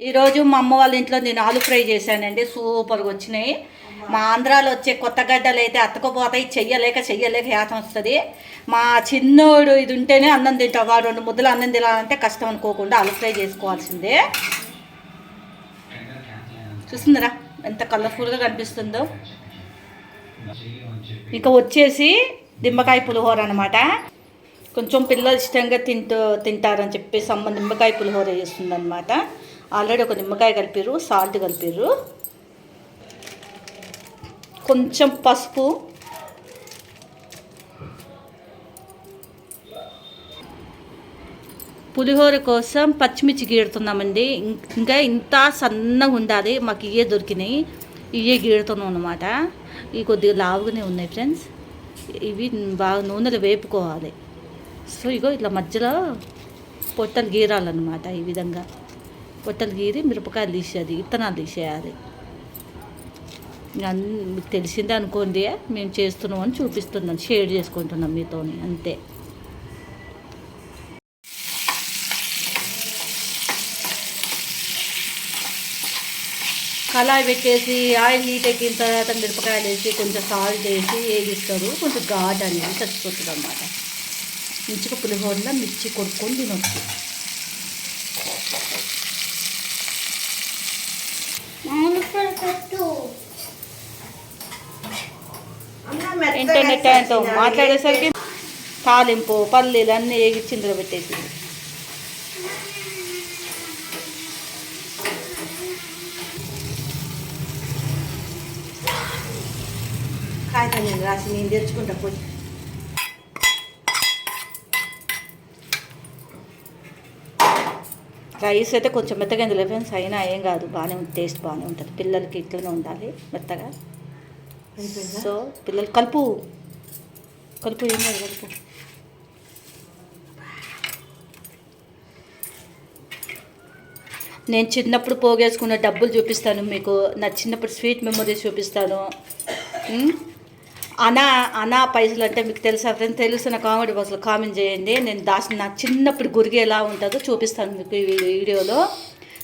ఈరోజు మా అమ్మ వాళ్ళ ఇంట్లో నేను ఆలు ఫ్రై చేశానండి. సూపర్గా వచ్చినాయి. మా ఆంధ్రాలో వచ్చే కొత్త గడ్డలు అయితే అతకపోతాయి. చెయ్యలేక చెయ్యలేక యాతం వస్తుంది. మా చిన్నోడు ఇది ఉంటేనే అన్నం తింటాం వాడు రెండు ముద్దలు అన్నం తినాలంటే కష్టం అనుకోకుండా ఆలు ఫ్రై చేసుకోవాల్సిందే. చూస్తుందిరా ఎంత కలర్ఫుల్గా కనిపిస్తుందో. ఇంకా వచ్చేసి నిమ్మకాయ పులిహోర అనమాట కొంచెం పిల్లలు ఇష్టంగా తింటూ తింటారని చెప్పేసి అమ్మ నిమ్మకాయ పులిహోర చేస్తుంది అనమాట ఆల్రెడీ ఒక నిమ్మకాయ కలిపారు సాల్ట్ కలిపారు కొంచెం పసుపు. పులిహోర కోసం పచ్చిమిర్చి గీడుతున్నామండి ఇంకా ఇంత సన్నగా ఉండాలి మాకు ఇవే దొరికినాయి. ఇవే గీడుతున్నాం అనమాట ఇవి కొద్దిగా లావుగానే ఉన్నాయి ఫ్రెండ్స్. ఇవి బాగా నూనెలు వేపుకోవాలి. సో ఇగో ఇట్లా మధ్యలో పొట్టలు గీరాలన్నమాట ఈ విధంగా. పొట్టలు గీరి మిరపకాయలు తీసేది ఇత్తనాలు తీసేయాలి. అన్ని- మీకు తెలిసిందే అనుకోండి మేము చేస్తున్నాం అని చూపిస్తున్నాం షేర్ చేసుకుంటున్నాం మీతోని అంతే. కళాయి పెట్టేసి ఆయిల్ హీట్ ఎక్కిన తర్వాత మిరపకాయలు వేసి కొంచెం సాల్ట్ వేసి వేగిస్తారు కొంచెం ఘాట్ అనేది చచ్చిపోతుంది అన్నమాట మిర్చికి పులిహోరలో మిర్చి కొట్టుకొని తినొచ్చు. ఇంటర్నెట్ ఆయనతో మాట్లాడేసరికి తాలింపు పల్లీలు అన్నీ వేగించి ఇందులో పెట్టేసి కాగితం నేను రాసి నేను తెచ్చుకుంటా పోయి. రైస్ అయితే కొంచెం మెత్తగా ఇందులో ఫ్రెండ్స్ అయినా ఏం కాదు బాగానే టేస్ట్ బాగానే ఉంటుంది. పిల్లలకి ఇట్లనే ఉండాలి మెత్తగా. సో పిల్లలు కలుపు. కలుపు ఏం కాదు కలుపు. నేను చిన్నప్పుడు పోగేసుకున్న డబ్బులు చూపిస్తాను మీకు. నా చిన్నప్పుడు స్వీట్ మెమరీస్ చూపిస్తాను. అనా అనా పైసలు అంటే మీకు తెలుసా ఫ్రెండ్ నా కామెడీ బాక్స్లో కామెంట్ చేయండి. నేను దాచిన నా చిన్నప్పుడు గురిగి ఎలా ఉంటుందో చూపిస్తాను మీకు ఈ వీడియోలో.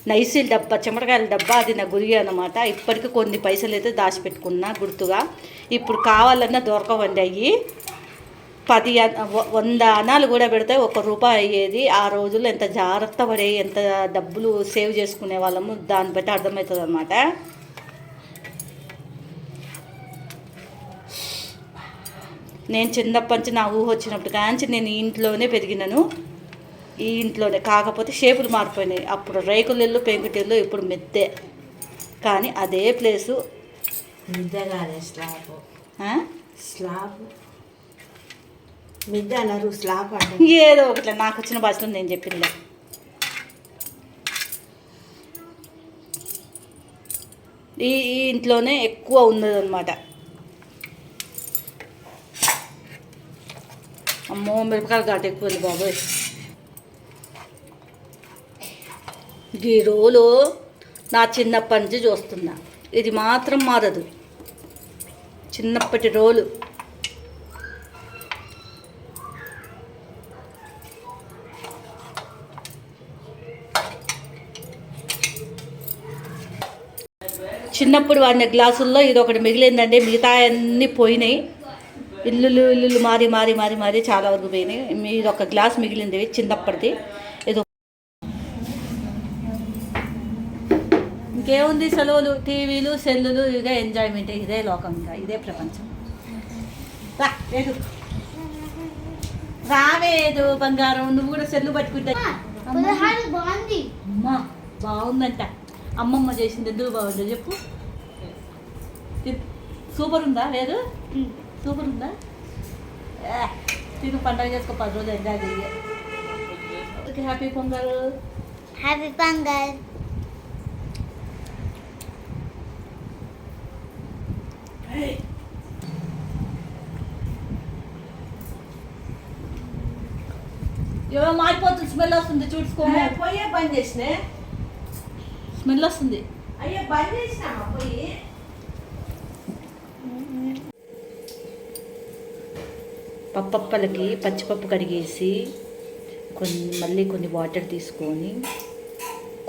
నైసిల్ డబ్బా చెమటకాయల డబ్బా అది నా గురి అనమాట ఇప్పటికి కొన్ని పైసలు అయితే దాచిపెట్టుకున్నా గుర్తుగా. ఇప్పుడు కావాలన్నా దొరకవండి అయ్యి. పది వంద అనాలు కూడా పెడితే ఒక రూపాయి అయ్యేది. ఆ రోజుల్లో ఎంత జాగ్రత్త పడే ఎంత డబ్బులు సేవ్ చేసుకునే వాళ్ళము దాన్ని బట్టి అర్థమవుతుంది అనమాట నేను చిన్నప్పటి నుంచి నా ఊహ వచ్చినప్పుడు కాంచి నేను ఇంట్లోనే పెరిగినాను. ఈ ఇంట్లోనే. కాకపోతే షేపులు మారిపోయినాయి. అప్పుడు రేకులిల్లు పెంకుటిల్లు ఇప్పుడు మెత్తే. కానీ అదే ప్లేసు. స్లాబ్. మిద్దె అన్నారు స్లాబ్ అంటే ఏదో ఒకట్లే. నాకు వచ్చిన భాషలో నేను చెప్పింది ఈ ఈ ఇంట్లోనే ఎక్కువ ఉన్నదన్నమాట. అమ్మో మిరపకాయలు ఘాటు ఎక్కువ ఉంది బాబోయ్. ఈ రోలు నా చిన్నప్పటి నుంచి చూస్తున్నా. ఇది మాత్రం మారదు. చిన్నప్పటి రోలు. చిన్నప్పుడు వాడిన గ్లాసుల్లో ఇది ఒకటి మిగిలిందండి. మిగతా అన్నీ పోయినాయి. ఇల్లులు ఇల్లులు మారి మారి మారి మారి చాలా వరకు పోయినాయి. ఇది ఒక గ్లాస్ మిగిలింది చిన్నప్పటిది ఏదో ఇంకేముంది సెలవులు? టీవీలు సెల్లులు ఇదే ఎంజాయ్మెంట్ ఇదే లోకం ఇంకా ఇదే ప్రపంచం. రా వేదు రావేదు బంగారం నువ్వు కూడా సెల్లు పట్టుకుంటా. అమ్మా బాగుందంట. అమ్మమ్మ చేసింది ఎందుకు బాగుందో చెప్పు. సూపర్ ఉందా లేదు? సూపర్ ఉందా? తిను పండగ చేసుకో పది రోజులు ఎంజాయ్ చెయ్యి హ్యాపీ పొంగల్. హ్యాపీ పొంగల్. ఏమో మారిపోతుంది స్మెల్ వస్తుంది చూసుకో. పోయే బంద్ చేసిన? స్మెల్ వస్తుంది. అయ్యో బంద్ చేసినామా పోయి పప్పప్పలకి పచ్చిపప్పు కడిగేసి కొన్ని మళ్ళీ కొన్ని వాటర్ తీసుకొని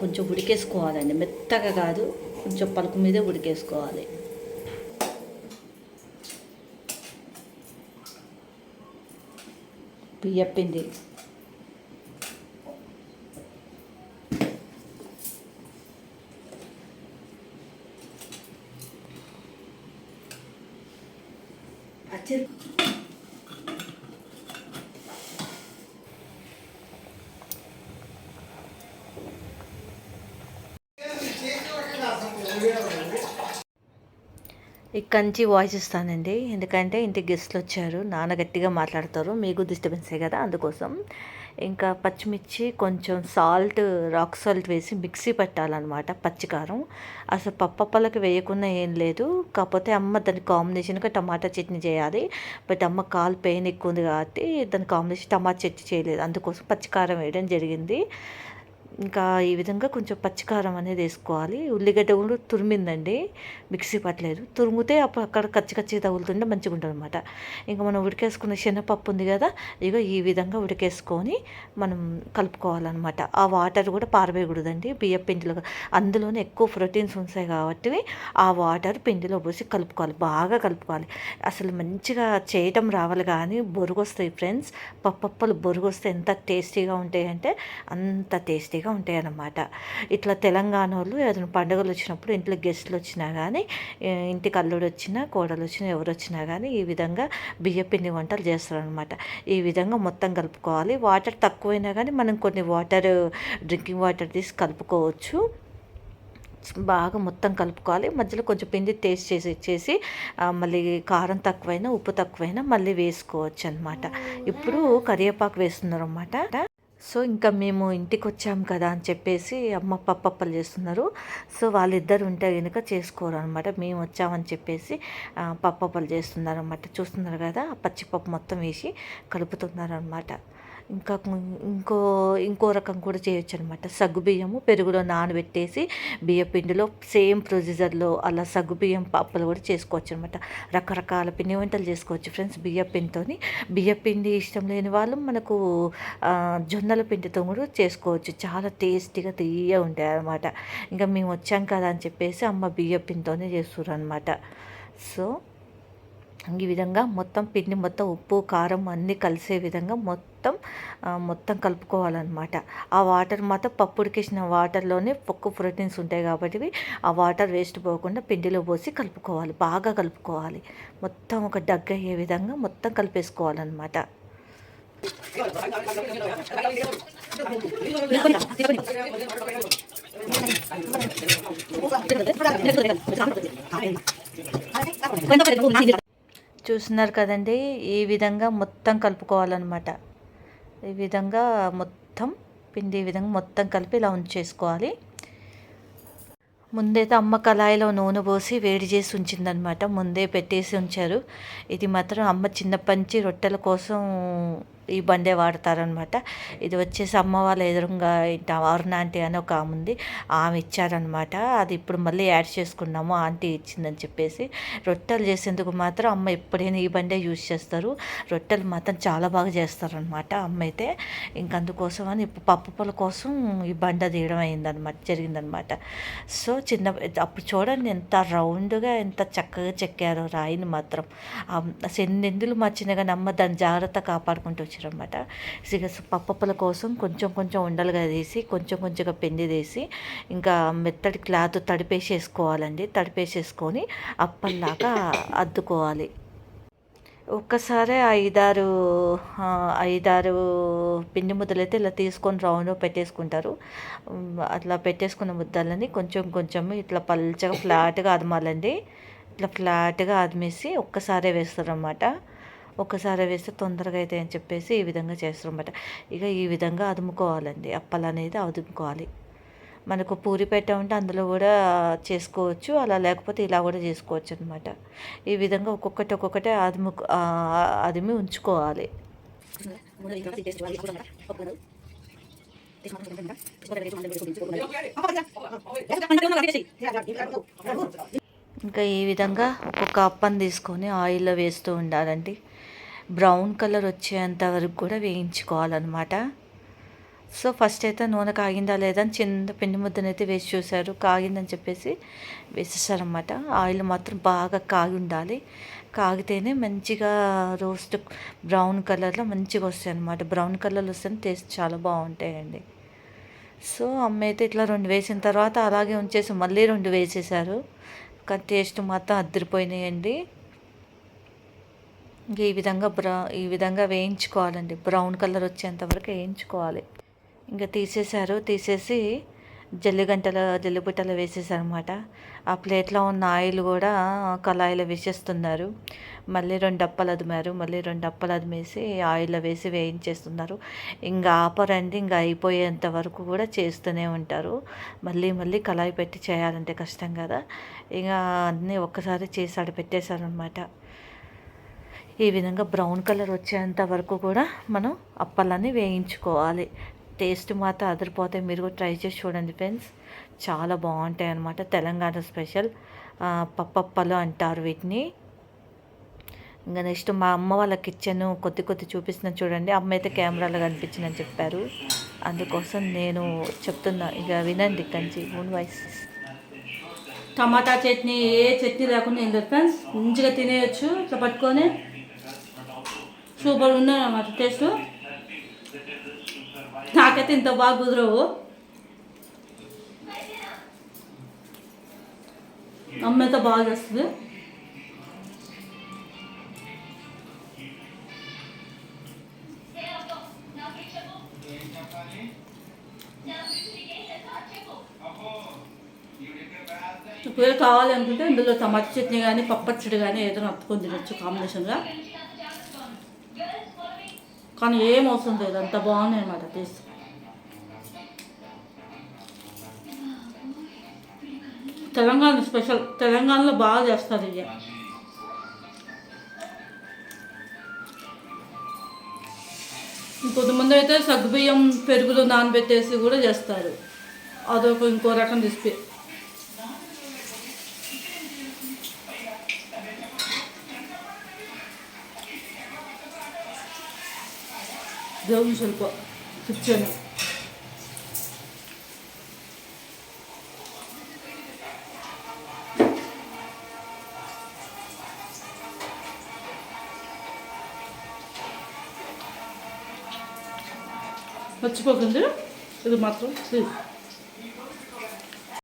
కొంచెం ఉడికేసుకోవాలండి. మెత్తగా కాదు కొంచెం పలుకు మీదే ఉడికేసుకోవాలి. బియ్యపిండి అచ్చరు కంచి వాయిస్ ఇస్తానండి. ఎందుకంటే ఇంటికి గెస్ట్లు వచ్చారు. నాన్న గట్టిగా మాట్లాడతారు. మీకు డిస్టర్బెన్సే కదా? అందుకోసం ఇంకా పచ్చిమిర్చి కొంచెం సాల్ట్ రాక్ సాల్ట్ వేసి మిక్సీ పెట్టాలన్నమాట పచ్చికారం. అసలు పప్పప్పలకి వేయకుండా ఏం లేదు. కాకపోతే అమ్మ దాని కాంబినేషన్గా టమాటా చట్నీ చేయాలి. బట్ అమ్మ కాలు పెయిన్ ఎక్కువ ఉంది కాబట్టి దాని కాంబినేషన్ టమాటా చట్నీ చేయలేదు. అందుకోసం పచ్చికారం వేయడం జరిగింది. ఇంకా ఈ విధంగా కొంచెం పచ్చికారం అనేది వేసుకోవాలి. ఉల్లిగడ్డ కూడా తురిమిందండి. మిక్సీ పట్టలేదు. తురిమితే అప్పుడు అక్కడ కచ్చి కచ్చి తగులుతుంటే మంచిగా ఉంటుంది అనమాట ఇంకా మనం ఉడికేసుకున్న శనగపప్పు ఉంది కదా ఇగో ఈ విధంగా ఉడికేసుకొని మనం కలుపుకోవాలన్నమాట. ఆ వాటర్ కూడా పారవేయకూడదండి. బియ్యం పిండిలో అందులోనే ఎక్కువ ప్రోటీన్స్ ఉంటాయి కాబట్టి ఆ వాటర్ పిండిలో పోసి కలుపుకోవాలి. బాగా కలుపుకోవాలి. అసలు మంచిగా చేయటం రావాలి కానీ బొరుగు వస్తాయి ఫ్రెండ్స్. పప్పప్పలు బొరుగు వస్తే ఎంత టేస్టీగా ఉంటాయంటే అంత టేస్టీగా ఉంటాయి అన్నమాట ఇట్లా తెలంగాణ వాళ్ళు ఏదైనా పండుగలు వచ్చినప్పుడు ఇంట్లో గెస్ట్లు వచ్చినా కానీ ఇంటికి అల్లుడు వచ్చినా కోడలు వచ్చినా ఎవరు వచ్చినా కానీ ఈ విధంగా బియ్యపిండి వంటలు చేస్తారనమాట ఈ విధంగా మొత్తం కలుపుకోవాలి. వాటర్ తక్కువైనా కానీ మనం కొన్ని వాటర్ డ్రింకింగ్ వాటర్ తీసి కలుపుకోవచ్చు. బాగా మొత్తం కలుపుకోవాలి. మధ్యలో కొంచెం పిండి టేస్ట్ చేసి ఇచ్చేసి మళ్ళీ కారం తక్కువైనా ఉప్పు తక్కువైనా మళ్ళీ వేసుకోవచ్చు అనమాట ఇప్పుడు కరివేపాకు వేస్తున్నారు అనమాట సో ఇంకా మేము ఇంటికి వచ్చాం కదా అని చెప్పేసి అమ్మ పప్పప్పలు చేస్తున్నారు. సో వాళ్ళిద్దరు ఉంటే కనుక చేసుకోరు అనమాట మేము వచ్చామని చెప్పేసి పప్పప్పలు చేస్తున్నారు అనమాట చూస్తున్నారు కదా పచ్చిపప్పు మొత్తం వేసి కలుపుతున్నారు అనమాట ఇంకా ఇంకో ఇంకో రకం కూడా చేయొచ్చు అనమాట సగ్గుబియ్యము పెరుగులో నానబెట్టేసి బియ్య పిండిలో సేమ్ ప్రొసీజర్లో అలా సగ్గుబియ్యం పప్పులు కూడా చేసుకోవచ్చు అనమాట రకరకాల పిండి వంటలు చేసుకోవచ్చు ఫ్రెండ్స్ బియ్య పిండితో బియ్య పిండి ఇష్టం లేని వాళ్ళు మనకు జొన్నల పిండితో కూడా చేసుకోవచ్చు. చాలా టేస్టీగా తీయ ఉంటాయి అనమాట ఇంకా మేము వచ్చాం కదా అని చెప్పేసి అమ్మ బియ్య పిండితోనే చేస్తారు అనమాట సో ఈ విధంగా మొత్తం పిండి మొత్తం ఉప్పు కారం అన్నీ కలిసే విధంగా మొత్తం మొత్తం కలుపుకోవాలన్నమాట. ఆ వాటర్ మాత్రం పప్పు ఉడికేసిన వాటర్లోనే పక్కు ప్రోటీన్స్ ఉంటాయి కాబట్టి ఆ వాటర్ వేస్ట్ పోకుండా పిండిలో పోసి కలుపుకోవాలి. బాగా కలుపుకోవాలి. మొత్తం ఒక దగ్గ అయ్యే విధంగా మొత్తం కలిపేసుకోవాలన్నమాట. చూస్తున్నారు కదండి ఈ విధంగా మొత్తం కలుపుకోవాలన్నమాట. ఈ విధంగా మొత్తం పిండి ఈ విధంగా మొత్తం కలిపి ఇలా ఉంచేసుకోవాలి. ముందైతే అమ్మ కళాయిలో నూనె పోసి వేడి చేసి ఉంచిందనమాట ముందే పెట్టేసి ఉంచారు. ఇది మాత్రం అమ్మ చిన్నప్పటి నుంచి రొట్టెల కోసం ఈ బండే వాడతారనమాట. ఇది వచ్చేసి అమ్మ వాళ్ళ ఎదురుగా అరుణ ఆంటీ అని ఒక ఆమె ఉంది. ఆమె ఇచ్చారనమాట. అది ఇప్పుడు మళ్ళీ యాడ్ చేసుకున్నాము. ఆంటీ ఇచ్చిందని చెప్పేసి. రొట్టెలు చేసేందుకు మాత్రం అమ్మ ఎప్పుడైనా ఈ బండే యూజ్ చేస్తారు. రొట్టెలు మాత్రం చాలా బాగా చేస్తారనమాట అమ్మ అయితే ఇంకందుకోసం అని ఇప్పుడు పప్పు పొల కోసం ఈ బండ తీయడం అయిందనమాట జరిగిందనమాట. సో చిన్న అప్పుడు చూడండి ఎంత రౌండ్గా ఎంత చక్కగా చెక్కారో రాయిని మాత్రం. సెన్నెందులు మా కానీ అమ్మ దాన్ని జాగ్రత్త కాపాడుకుంటూ వచ్చారనమాట ఇక పప్పల కోసం కొంచెం కొంచెం ఉండలుగా తీసి కొంచెం కొంచెంగా పెండి తీసి ఇంకా మెత్తటి క్లాత్ తడిపేసేసుకోవాలండి. తడిపేసేసుకొని అప్పల్లాగా అద్దుకోవాలి. ఒక్కసారి ఐదారు ఐదారు పిండి ముద్దలైతే ఇలా తీసుకొని రౌండ్ పెట్టేసుకుంటారు. అట్లా పెట్టేసుకున్న ముద్దలని కొంచెం కొంచెం ఇట్లా పల్చగా ఫ్లాట్గా అదమాలండి. ఇట్లా ఫ్లాట్గా అదిమేసి ఒక్కసారే వేస్తారన్నమాట. ఒక్కసారి వేస్తే తొందరగా అయితే అని చెప్పేసి ఈ విధంగా చేస్తారనమాట ఇక ఈ విధంగా అదుముకోవాలండి. అప్పలు అనేది అదుముకోవాలి. మనకు పూరి పెట్ట ఉంటే అందులో కూడా చేసుకోవచ్చు అలా లేకపోతే ఇలా కూడా చేసుకోవచ్చు అనమాట ఈ విధంగా ఒక్కొక్కటి ఒక్కొక్కటి అదుము అదిమి ఉంచుకోవాలి. ఇంకా ఈ విధంగా ఒక్కొక్క అప్పని తీసుకొని ఆయిల్లో వేస్తూ ఉండాలండి. బ్రౌన్ కలర్ వచ్చేంత వరకు కూడా వేయించుకోవాలన్నమాట. సో ఫస్ట్ అయితే నూనె కాగిందా లేదా అని చిన్న పిండి ముద్దనైతే వేసి చూశారు. కాగిందని చెప్పేసి వేసేసారనమాట ఆయిల్ మాత్రం బాగా కాగి ఉండాలి. కాగితేనే మంచిగా రోస్ట్ బ్రౌన్ కలర్లో మంచిగా వస్తాయి అనమాట బ్రౌన్ కలర్లో వస్తే టేస్ట్ చాలా బాగుంటాయండి. సో అమ్మ అయితే ఇట్లా రెండు వేసిన తర్వాత అలాగే ఉంచేసి మళ్ళీ రెండు వేసేసారు. కానీ టేస్ట్ మాత్రం అద్దరిపోయినాయండి. ఈ విధంగా బ్రౌ ఈ విధంగా వేయించుకోవాలండి. బ్రౌన్ కలర్ వచ్చేంత వరకు వేయించుకోవాలి. ఇంకా తీసేశారు. తీసేసి జల్లిగంటల జల్లిబుట్టలు వేసేసారనమాట ఆ ప్లేట్లో ఉన్న ఆయిల్ కూడా కళాయిలో వేసేస్తున్నారు. మళ్ళీ రెండు అప్పలు అదిమారు. మళ్ళీ రెండు అప్పలు అదిమేసి ఆయిల్లో వేసి వేయించేస్తున్నారు. ఇంకా ఆపరండి. ఇంకా అయిపోయేంత వరకు కూడా చేస్తూనే ఉంటారు. మళ్ళీ మళ్ళీ కళాయి పెట్టి చేయాలంటే కష్టం కదా. ఇంకా అన్నీ ఒక్కసారి చేసి ఆడ పెట్టేశారనమాట ఈ విధంగా బ్రౌన్ కలర్ వచ్చేంత వరకు కూడా మనం అప్పలన్నీ వేయించుకోవాలి. టేస్ట్ మాత్రం అదిరిపోతే మీరు కూడా ట్రై చేసి చూడండి ఫ్రెండ్స్. చాలా బాగుంటాయి అన్నమాట. తెలంగాణ స్పెషల్ పప్పప్పలు అంటారు వీటిని. ఇంకా నెక్స్ట్ మా అమ్మ వాళ్ళ కిచెన్ కొద్ది కొద్ది చూపిస్తున్నాను చూడండి. అమ్మ అయితే కెమెరాలో కనిపించిందని చెప్పారు. అందుకోసం నేను చెప్తున్నా. ఇక వినండి Kanchi own voice. Tomato chutney ఏ చట్నీ లేకుండా ఏం లేదు ఫ్రెండ్స్. మంచిగా తినేయచ్చు. ఇట్లా పట్టుకొని సూపర్ ఉన్నాయి అన్నమాట టేస్ట్. నాకైతే ఇంత బాగా కుదరవు. అమ్మ అయితే బాగా చేస్తుంది. ఒకవేళ కావాలి అనుకుంటే ఇందులో టమాటా చట్నీ కానీ పప్పచ్చడి కానీ ఏదైనా అప్పుకొని తినొచ్చు కాంబినేషన్గా. కానీ ఏం అవసరం లేదు అంత బాగున్నాయి అన్నమాట టేస్ట్ తెలంగాణ స్పెషల్ తెలంగాణలో బాగా చేస్తారు ఇవి. ఇంకొంతమంది అయితే సగ్గుబియ్యం పెరుగులో నానబెట్టేసి కూడా చేస్తారు. అదొక ఇంకో రకం రెసిపీ. దేవుని ಸ್ವಲ್ಪ కూర్చొని మర్చిపోకండి ఇది మాత్రం ప్లీజ్